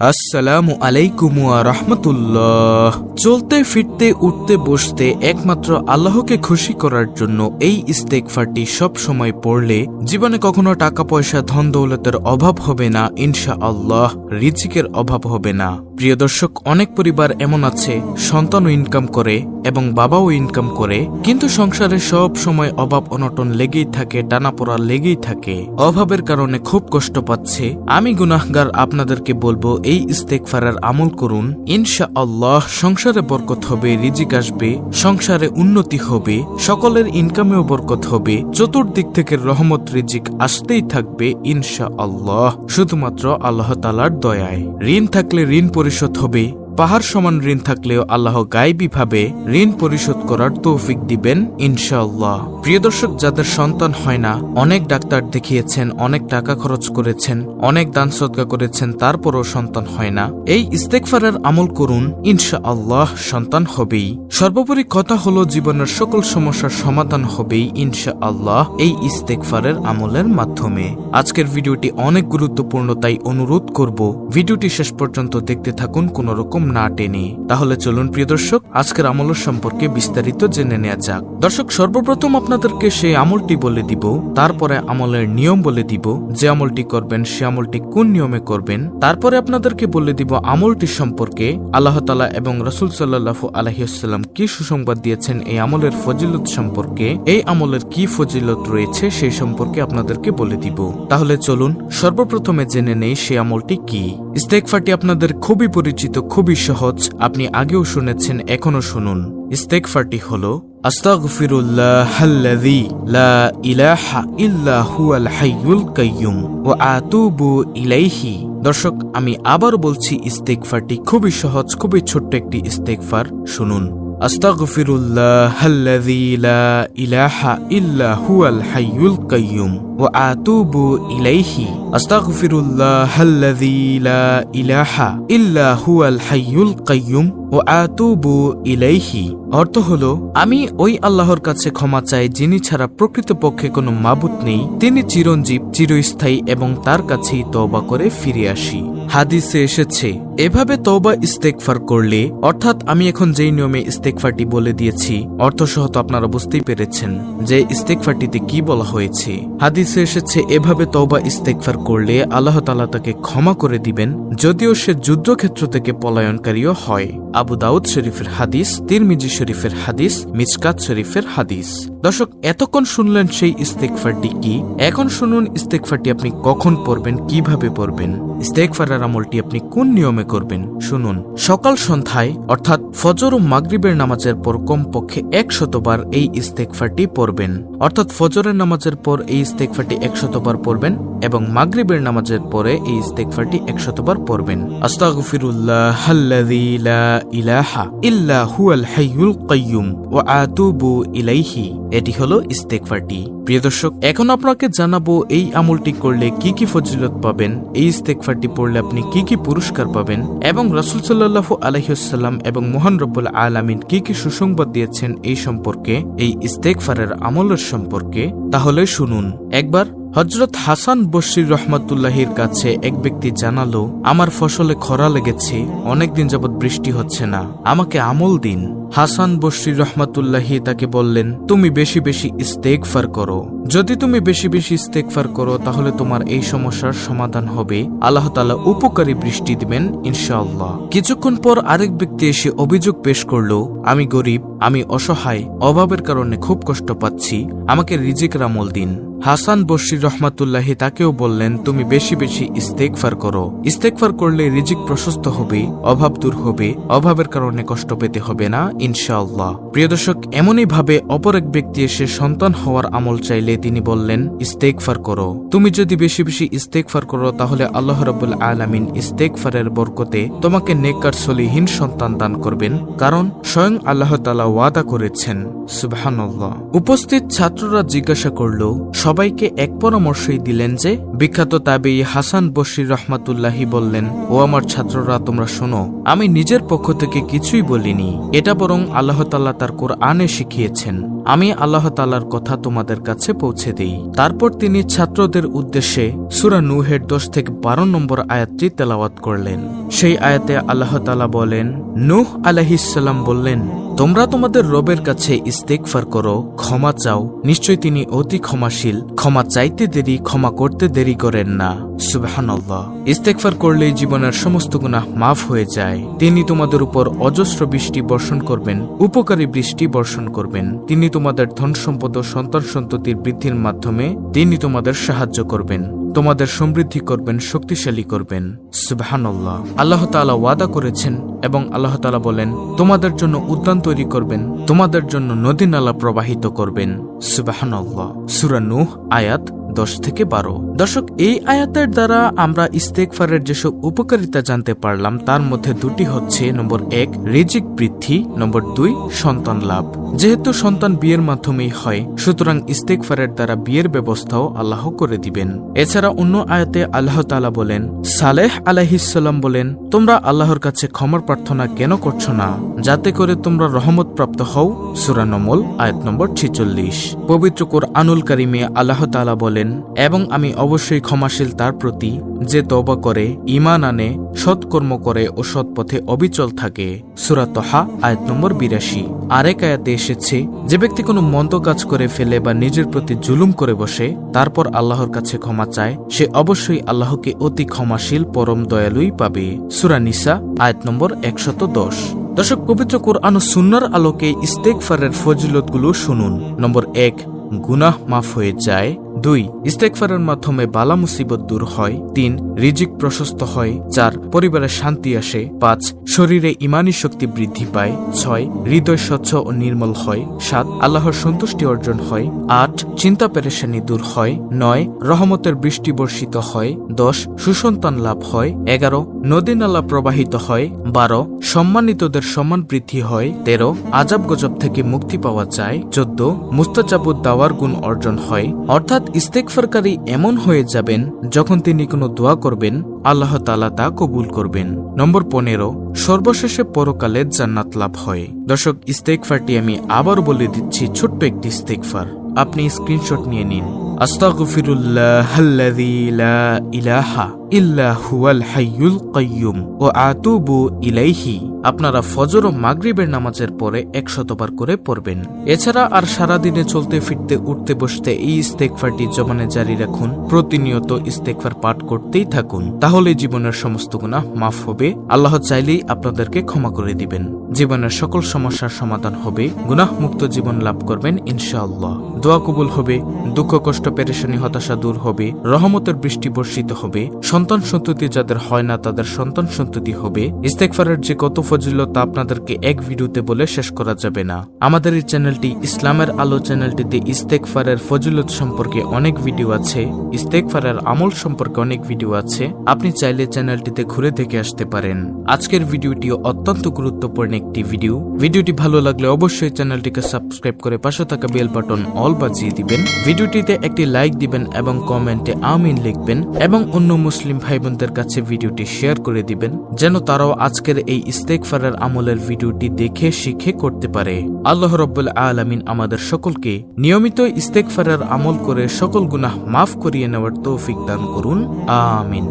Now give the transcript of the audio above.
আসসালামু আলাইকুম রহমতুল্লাহ। চলতে, ফিরতে, উঠতে, বসতে একমাত্র আল্লাহকে খুশি করার জন্য এই ইস্তেকফারটি সব সময় পড়লে জীবনে কখনো টাকা পয়সা, ধন দৌলতের অভাব হবে না ইনশা আল্লাহ রিজিকের অভাব হবে না। প্রিয় দর্শক, অনেক পরিবার এমন আছে সন্তানও ইনকাম করে এবং বাবাও ইনকাম করে, কিন্তু সংসারে সব সময় অভাব অনটন লেগেই থাকে, টানাপোড়া লেগেই থাকে। অভাবের কারণে খুব কষ্ট পাচ্ছে। আমি গুনাহগার আপনাদেরকে বলব, এই ইস্তেকফারের আমল করুন। ইনশা আল্লাহ সংসারে বরকত হবে, রিজিক আসবে, সংসারে উন্নতি হবে, সকলের ইনকামেও বরকত হবে। চতুর্দিক থেকে রহমত, রিজিক আসতেই থাকবে ইনশা আল্লাহ শুধুমাত্র আল্লাহ তালার দয়ায়। ঋণ থাকলে ঋণ পরিশোধ হবে। পাহাড় সমান ঋণ থাকলেও আল্লাহ গায়েবী ভাবে ঋণ পরিশোধ করার তৌফিক দিবেন, ইনশাআল্লাহ। প্রিয় দর্শক, যাদের সন্তান হয় না, অনেক ডাক্তার দেখিয়েছেন, অনেক টাকা খরচ করেছেন, অনেক দান সদকা করেছেন, তারপরও সন্তান হয় না। এই ইস্তেকফারের আমল করুন ইনশা আল্লাহ সন্তান হবেই। সর্বোপরি কথা হলো, জীবনের সকল সমস্যার সমাধান হবেই ইনশা আল্লাহ এই ইস্তেকফারের আমলের মাধ্যমে। আজকের ভিডিওটি অনেক গুরুত্বপূর্ণ, তাই অনুরোধ করব, ভিডিওটি শেষ পর্যন্ত দেখতে থাকুন কোন রকম না টেনে। তাহলে চলুন প্রিয় দর্শক, আজকের আমল সম্পর্কে বিস্তারিত জেনে নেওয়া যাক। দর্শক, সর্বপ্রথম আপনাদেরকে সেই আমলটি বলে দিব, তারপরে আমলের নিয়ম বলে দিব, যে আমলটি করবেন, সে আমলটি কোন নিয়মে করবেন। তারপরে আপনাদেরকে বলে দিব আমলটি সম্পর্কে আল্লাহ তালা এবং রসুল সাল্লাহ আলহিউসাল্লাম কি সুসংবাদ দিয়েছেন এই আমলের ফজিলত সম্পর্কে, এই আমলের কি ফজিলত রয়েছে সেই সম্পর্কে আপনাদেরকে বলে দিব। তাহলে চলুন, সর্বপ্রথমে জেনে নেই সেই আমলটি কি। ইস্তেকফারটি আপনাদের খুবই পরিচিত, খুবই সহজ, আপনি আগেও শুনেছেন এখনও শুনুন। ইস্তেকফারটি হল দর্শক, আমি আবার বলছি ইস্তেকফারটি খুবই সহজ, খুবই ছোট্ট একটি ইস্তেকফার শুনুন। আস্তাগফিরুল্লাহ আল্লাযী লা ইলাহা ইল্লা হুয়াল হাইয়ুল কাইয়ুম ওয়া আতুবু ইলাইহি। আস্তাগফিরুল্লাহ আল্লাযী লা ইলাহা ইল্লা হুয়াল হাইয়ুল কাইয়ুম ও আতুবু ইলাইহি। অর্থ হলো, আমি ওই আল্লাহর কাছে ক্ষমা চাই, যিনি ছাড়া প্রকৃতপক্ষে কোনো মাবুত নেই। তিনি চিরঞ্জীব, চিরস্থায়ী এবং তার কাছেই তবা করে ফিরে আসি। হাদিসে এসেছে এভাবে তওবা ইস্তেকফার করলে, অর্থাৎ আমি এখন যেই নিয়মে ইস্তেকফারটি বলে দিয়েছি, অর্থসহ তো আপনারা বুঝতেই পেরেছেন যে ইস্তেকফারটিতে কি বলা হয়েছে। হাদিসে এসেছে, এভাবে তওবা ইস্তেকফার করলে আল্লাহ তালা তাকে ক্ষমা করে দিবেন, যদিও সে যুদ্ধক্ষেত্র থেকে পলায়নকারীও হয়। আবু দাউদ শরীফের হাদিস, তিরমিজি শরীফের হাদিস মিসকাত শরীফের হাদিস। দর্শক, এতক্ষণ শুনলেন সেই ইস্তেকফারটি কি? এখন শুনুন ইস্তেকফারটি আপনি কখন পড়বেন, কীভাবে পড়বেন? ইস্তেকফারের আমলটি আপনি কোন নিয়মে করবেন। শুনুন, সকাল সন্ধ্যায়, অর্থাৎ ফজর ও মাগরিবের নামাজের পর কমপক্ষে একশতবার এই ইস্তেকফারটি পড়বেন। অর্থাৎ ফজরের নামাজের পর এই ইস্তেকফারটি একশতবার পড়বেন এবং মাগরিবের নামাজের পরে এই ইস্তেকফারটি একশতবার পড়বেন। আস্তাগফিরুল্লাহ লা ইলাহা ইল্লা হুয়াল হাইয়ুল কাইয়ুম ওয়া আতুবু ইলাইহি। এটি হলো ইস্তেকফারটি প্রিয় দর্শক, এখন আপনাকে জানাব এই আমলটি করলে কি কি ফজিলত পাবেন, এই ইস্তেকফারটি পড়লে আপনি কি কি পুরস্কার পাবেন এবং রসুল সাল্লাহ আলহিউসাল্লাম এবং মোহন রব্বুল আলমিন কি কি সুসংবাদ দিয়েছেন এই সম্পর্কে, এই ইস্তেকফারের আমলের সম্পর্কে, তাহলে শুনুন। একবার হজরত হাসান বশির রহমতুল্লাহির কাছে এক ব্যক্তি জানালো, আমার ফসলে খরা লেগেছে, অনেকদিন যাবৎ বৃষ্টি হচ্ছে না, আমাকে আমল দিন। হাসান বশির রহমতুল্লাহি তাকে বললেন, তুমি বেশি বেশি ইস্তেকফার করো। যদি তুমি বেশি বেশি ইস্তেকফার করো, তাহলে তোমার এই সমস্যার সমাধান হবে। আল্লাহ তালা উপকারী বৃষ্টি দিবেন, ইনশাআল্লাহ। কিছুক্ষণ পর আরেক ব্যক্তি এসে অভিযোগ পেশ করল, আমি গরিব, আমি অসহায়, অভাবের কারণে খুব কষ্ট পাচ্ছি, আমাকে রিজিক রামল দিন। হাসান বশির রহমাতুল্লাহি তাকেও বললেন, তুমি বেশি বেশি ইস্তেকফার করো। ইস্তেকফার করলে রিজিক প্রশস্ত হবে, অভাব দূর হবে, অভাবের কারণে কষ্ট পেতে হবে না ইনশাআল্লাহ। প্রিয় দর্শক, এমনই ভাবে অপর এক ব্যক্তি এসে সন্তান হওয়ার আমল চাইলে তিনি বললেন ইস্তেকফার করো। তুমি যদি বেশি বেশি ইস্তেকফার করো, তাহলে আল্লাহ রবুল আলামিন ইস্তেকফারের বরকতে তোমাকে নেকর সলিহীন সন্তান দান করবেন, কারণ স্বয়ং আল্লাহ তালা ওয়াদা করেছেন। সুবহানাল্লাহ। উপস্থিত ছাত্ররা জিজ্ঞাসা করল, সবাইকে এক পরামর্শই দিলেন যে, বিখ্যাত তাবেই হাসান বশির রহমাতুল্লাহি বললেন, ও আমার ছাত্ররা, তোমরা শোনো, আমি নিজের পক্ষ থেকে কিছুই বলিনি। এটা বরং আল্লাহ তাল্লাহ তার কোরআনে শিখিয়েছেন, আমি আল্লাহ তাল্লার কথা তোমাদের কাছে পৌঁছে দিই। তারপর তিনি ছাত্রদের উদ্দেশ্যে সুরা নুহের দশ থেকে বারো নম্বর আয়াতটি তেলাওয়াত করলেন। সেই আয়াতে আল্লাহ তালা বলেন, নুহ আলাহিসাল্লাম বললেন তোমরা তোমাদের রবের কাছে ইস্তেকফার করো, ক্ষমা চাও। নিশ্চয় তিনি অতি ক্ষমাশীল। ক্ষমা চাইতে দেরি, ক্ষমা করতে দেরি করেন না। সুবাহান্লাহ ইস্তেকফার করলেই জীবনের সমস্ত গুনাহ মাফ হয়ে যায়। তিনি তোমাদের উপর অজস্র বৃষ্টি বর্ষণ করবেন, উপকারী বৃষ্টি বর্ষণ করবেন। তিনি তোমাদের ধন সম্পদ ও সন্তান সন্ততির বৃদ্ধির মাধ্যমে তিনি তোমাদের সাহায্য করবেন। তোমাদের সমৃদ্ধি করবেন, শক্তিশালী করবেন। সুবাহান্লাহ আল্লাহ তালা ওয়াদা করেছেন এবং আল্লাহ তালা বলেন, তোমাদের জন্য উদ্যান তৈরি করবেন, তোমাদের জন্য নদী নালা প্রবাহিত করবেন। সুবাহান্লাহ সুরানুহ আয়াত দশ থেকে বারো। দর্শক, এই আয়াতের দ্বারা আমরা ইস্তেকফারের যেসব উপকারিতা জানতে পারলাম, তার মধ্যে দুটি হচ্ছে, নম্বর এক, রিজিক বৃদ্ধি, নম্বর দুই, সন্তান লাভ। যেহেতু সন্তান বিয়ের মাধ্যমেই হয়, সুতরাং ইস্তেকফারের দ্বারা বিয়ের ব্যবস্থাও আল্লাহ করে দিবেন। এছাড়া অন্য আয়াতে আল্লাহ তালা বলেন, সালেহ আলাহিসাল্লাম বলেন, তোমরা আল্লাহর কাছে ক্ষমার প্রার্থনা কেন করছ না? যাতে করে তোমরা রহমত প্রাপ্ত হও। সুরানমল আয়াত নম্বর ছিচল্লিশ। পবিত্র কোরআনুল কারিমে আল্লাহ তালা বলেন এবং আমি অবশ্যই ক্ষমাশীল তার প্রতি, যে তবা করে ইমান আনে, সৎকর্ম করে ও সৎপথে অবিচল থাকে। সুরাতহা আয়াত নম্বর বিরাশি। আরেক আয়াতে এসেছে, যে ব্যক্তি কোনো মন্দ কাজ করে ফেলে বা নিজের প্রতি জুলুম করে বসে, তারপর আল্লাহর কাছে ক্ষমা চায়, সে অবশ্যই আল্লাহকে অতি ক্ষমাশীল, পরম দয়ালুই পাবে। সুরা নিসা, আয়াত নম্বর একশত দশ। দর্শক, পবিত্র কোরআন সুন্নার আলোকে ইস্তেকফারের ফজিলতগুলো শুনুন। নম্বর এক, গুনাহ মাফ হয়ে যায়। দুই ইস্তেকফারের মাধ্যমে বালা মুসিবত দূর হয়। তিন, রিজিক প্রশস্ত হয় চার পরিবারে শান্তি আসে। পাঁচ, শরীরে ইমানি শক্তি বৃদ্ধি পায়। ছয়, হৃদয় স্বচ্ছ ও নির্মল হয়। সাত, আল্লাহর সন্তুষ্টি অর্জন হয়। আট, চিন্তা পেরেশানি দূর হয়। নয়, রহমতের বৃষ্টি বর্ষিত হয়। দশ, সুসন্তান লাভ হয়। এগারো নদী নালা প্রবাহিত হয়, বারো, সম্মানিতদের সম্মান বৃদ্ধি হয়, তেরো আজাব গজব থেকে মুক্তি পাওয়া যায়, চোদ্দ মুস্তাজাবুদ দাওয়ার গুণ অর্জন হয়, অর্থাৎ ইস্তেকফারকারী এমন হয়ে যাবেন, যখন তিনি কোনো দোয়া করবেন, আল্লাহ তালা তা কবুল করবেন। নম্বর পনেরো, সর্বশেষে পরকালে জান্নাত লাভ হয়। দর্শক ইস্তেকফারটি আমি আবার বলে দিচ্ছি, ছোট্ট একটি ইস্তেকফার আপনি স্ক্রিনশট নিয়ে নিন। আস্তাগফিরুল্লাহ ইলাহা ও আতুবু ইলাইহি, আপনারা ফজর ও মাগরিবের নামাজের পরে একশতবার করে পড়বেন। এছাড়া আর সারা দিনে চলতে, ফিরতে, উঠতে, বসতে এই ইস্তেকফারটি জমানে জারি রাখুন, প্রতিনিয়ত ইস্তেকফার পাঠ করতেই থাকুন। তাহলে জীবনের সমস্ত গুনাহ মাফ হবে। আল্লাহ চাইলেই আপনাদেরকে ক্ষমা করে দিবেন। জীবনের সকল সমস্যার সমাধান হবে। গুনাহ মুক্ত জীবন লাভ করবেন ইনশাআল্লাহ। দোয়া কবুল হবে, দুঃখ, কষ্ট, পেরেশানি, হতাশা দূর হবে। রহমতের বৃষ্টি বর্ষিত হবে। সন্তান সন্ততি যাদের হয় না, তাদের সন্তান সন্ততি হবে। ইস্তেকফারের যে কত ফজিলত, তা আপনাদেরকে এক ভিডিওতে বলে শেষ করা যাবে না। আমাদের এই চ্যানেলটি ইসলামের আলো চ্যানেলটিতে ইস্তেকফারের ফজিলত সম্পর্কে অনেক ভিডিও আছে ইস্তেকফারের আমল সম্পর্কে অনেক ভিডিও আছে। আপনি চাইলে চ্যানেলটিতে ঘুরে দেখে আসতে পারেন। আজকের ভিডিওটিও অত্যন্ত গুরুত্বপূর্ণ একটি ভিডিও। ভিডিওটি ভালো লাগলে অবশ্যই চ্যানেলটিকে সাবস্ক্রাইব করে পাশে থাকা বেল বাটন অল বাজিয়ে দিবেন। ভিডিওটিতে একটি লাইক দিবেন এবং কমেন্টে আমিন লিখবেন এবং অন্য মুসলিম ভাই বোনদের কাছে ভিডিওটি শেয়ার করে দিবেন, যেন তারাও আজকের এই ইস্তেকফারের আমলের ভিডিওটি দেখে শিখে করতে পারে। আল্লাহ রব্বুল আলমিন আমাদের সকলকে নিয়মিত ইস্তেকফারের আমল করে সকল গুনাহ মাফ করিয়ে নেওয়ার তৌফিক দান করুন। আমিন।